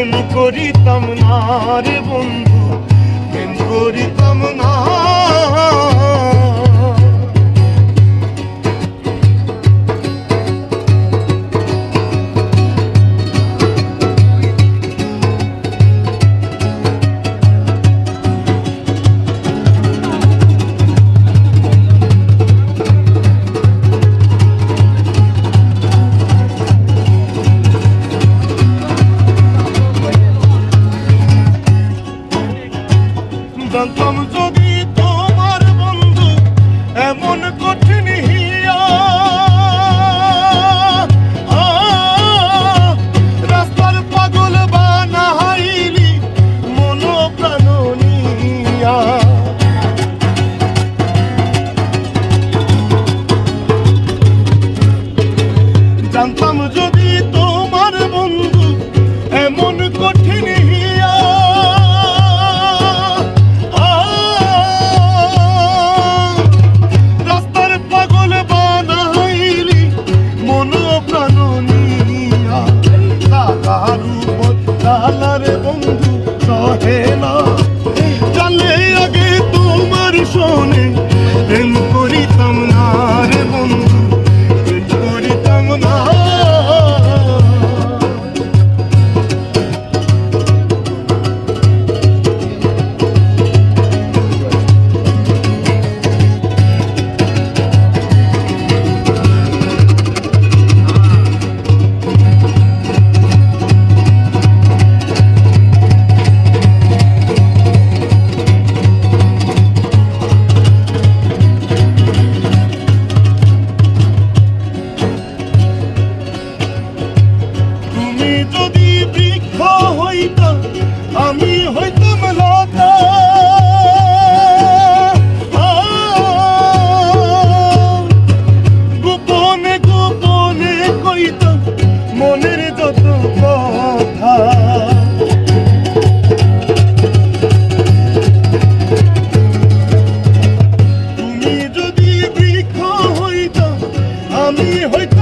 প্রেম করিতাম না রে বন্ধু প্রেম করিতাম না। যদি তোমার বন্ধু এমন কঠিন রাস্তার পাগল বানাইলি মন প্রাণ নিয়া। জানতাম যদি বন্ধু সহে না। জানলে আগে তোমার শোনে। যদি বৃক্ষ হইতাম আমি হইতাম লতা। গোপনে গোপনে মনের যত কথা। তুমি যদি বৃক্ষ হইতাম আমি হইতাম